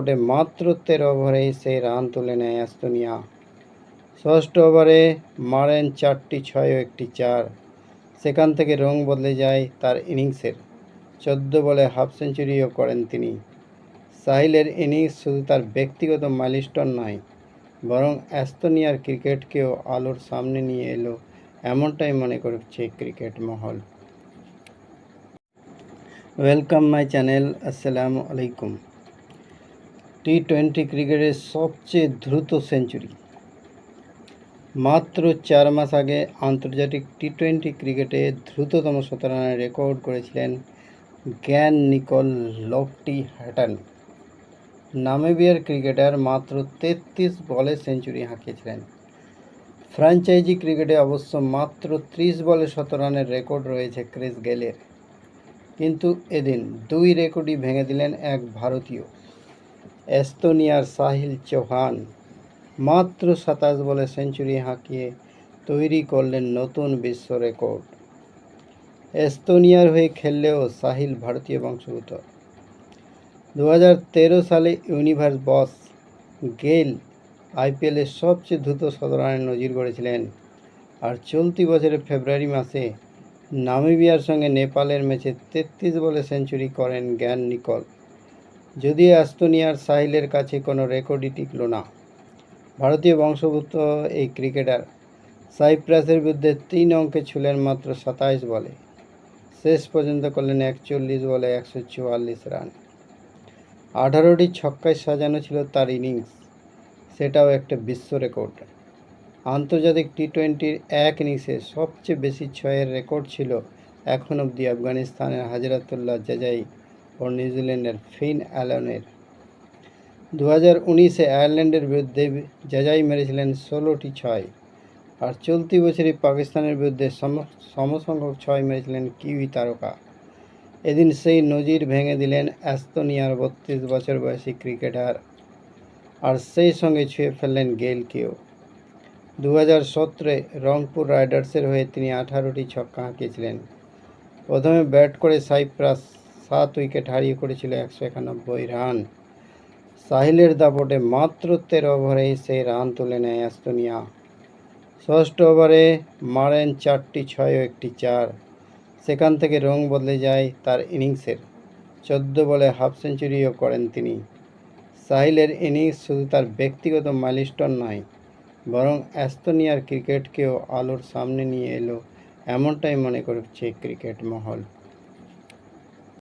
ওটে মাত্র তেরো ওভারেই সেই রান তুলে নেয় এস্তোনিয়া ষষ্ঠ ওভারে মারেন চারটি ছয় ও একটি চার। সেখান থেকে রং বদলে যায় তার ইনিংসের। চোদ্দ বলে হাফ সেঞ্চুরিও করেন তিনি। সাহিলের ইনিংস শুধু তার ব্যক্তিগত মাইলস্টোন নয়, বরং এস্তোনিয়ার ক্রিকেটকেও আলোর সামনে নিয়ে এলো এমনটাই মনে করছে cricket Mahal. Welcome my channel, আসসালামু আলাইকুম। টি টোয়েন্টি ক্রিকেটের সবচেয়ে দ্রুত সেঞ্চুরি। মাত্র চার মাস আগে আন্তর্জাতিক টি টোয়েন্টি ক্রিকেটে দ্রুততম শতরানের রেকর্ড করেছিলেন জ্ঞান নিকল লকটি হ্যাটন। নামিবিয়ার ক্রিকেটার মাত্র তেত্রিশ বলে সেঞ্চুরি হাঁকিয়েছিলেন। ফ্র্যাঞ্চাইজি ক্রিকেটে অবশ্য মাত্র ত্রিশ বলে শতরানের রেকর্ড রয়েছে ক্রিস গেলের কিন্তু এদিন দুই রেকর্ডই ভেঙে দিলেন এক ভারতীয়। এস্তোনিয়ার সাহিল চৌহান মাত্র সাতাশ বলে সেঞ্চুরি হাঁকিয়ে তৈরি করলেন নতুন বিশ্ব রেকর্ড। এস্তোনিয়ার হয়ে খেললেও সাহিল ভারতীয় বংশোদ্ভূত। দু সালে ইউনিভার্স বস গেল আইপিএলের সবচেয়ে দ্রুত শতরানের নজির গড়েছিলেন আর চলতি বছরের ফেব্রুয়ারি মাসে নামিবিয়ার সঙ্গে নেপালের ম্যাচে তেত্রিশ বলে সেঞ্চুরি করেন জ্ঞান নিকল। যদিও অ্যাস্তোনিয়ার সাহিলের কাছে কোনো রেকর্ডই টিকল না। ভারতীয় বংশোদ্ভূত এই ক্রিকেটার সাইপ্রাসের বিরুদ্ধে তিন অঙ্কে ছুলেন মাত্র সাতাইশ বলে। শেষ পর্যন্ত করলেন একচল্লিশ বলে একশো চুয়াল্লিশ রান। আঠারোটি ছক্কায় সাজানো ছিল তার ইনিংস। সেটাও একটা বিশ্ব রেকর্ড। আন্তর্জাতিক টি টোয়েন্টির এক ইনিংসে সবচেয়ে বেশি ছয়ের রেকর্ড ছিল এখন অবধি আফগানিস্তানের হাজরাতুল্লাহ জাজাই। ও নিউজিল্যান্ডের ফিন অ্যালনের। দু হাজার উনিশে আয়ারল্যান্ডের বিরুদ্ধে জাজাই মেরেছিলেন ষোলোটি ছয়। আর চলতি বছরই পাকিস্তানের বিরুদ্ধে সম, সমসংখ্যক ছয় মেরেছিলেন কিউই তারকা। এদিন সেই নজির ভেঙে দিলেন অ্যাস্তোনিয়ার বত্রিশ বছর বয়সী ক্রিকেটার। আর সেই সঙ্গে ছুঁয়ে ফেললেন গেলকেও দু হাজার সতেরোয় রংপুর রাইডার্সের হয়ে তিনি আঠারোটি ছক্কা হাঁকিয়েছিলেন প্রথমে ব্যাট করে সাইপ্রাস সাত উইকেট হারিয়ে করেছিল একশো একানব্বই রান। সাহিলের দাপটে মাত্র তেরো ওভারেই সেই রান তুলে নেয় অ্যাস্তোনিয়া। ষষ্ঠ ওভারে মারেন চারটি ছয় ও একটি চার। সেখান থেকে রং বদলে যায় তার ইনিংসের। চোদ্দ বলে হাফ সেঞ্চুরিও করেন তিনি। সাহিলের ইনিংস শুধু তার ব্যক্তিগত মাইলস্টোন নয়, বরং অ্যাস্তোনিয়ার ক্রিকেটকেও আলোর সামনে নিয়ে এলো এমনটাই মনে করছে ক্রিকেট মহল।